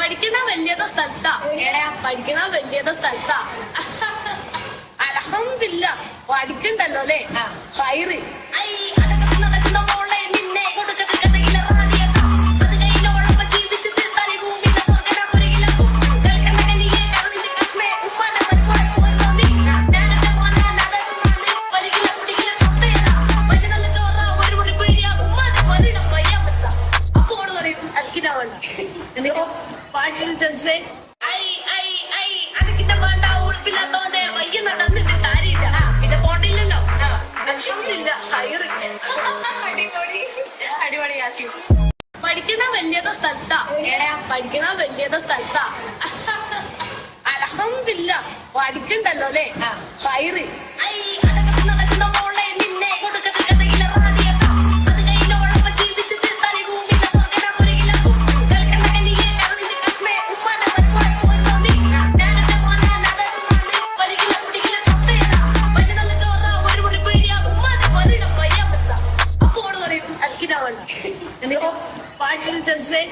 പഠിക്കുന്ന വലിയതോ സ്ഥലത്താ. പഠിക്കുന്ന വലിയതോ സ്ഥലത്താ. അലഹമില്ല പഠിക്കണ്ടല്ലോ അല്ലേ? ഹൈറി എന്നിട്ടോ അതിക്കിന്റെ വേണ്ട ഉളുപ്പില്ലാത്തോണ്ട് വയ്യ നടന്നിട്ട് കാര്യമില്ല. പിന്നെ പോണ്ടില്ലല്ലോ. ലക്ഷ്യമില്ല ഹയറ് അടിപൊളി. പഠിക്കുന്ന വലിയതോ സ്ഥലത്താ. പഠിക്കുന്ന വലിയതോ സ്ഥലത്താ. അലഹമില്ല. പഠിക്കണ്ടല്ലോ അല്ലേ? Higher and they all, why didn't just say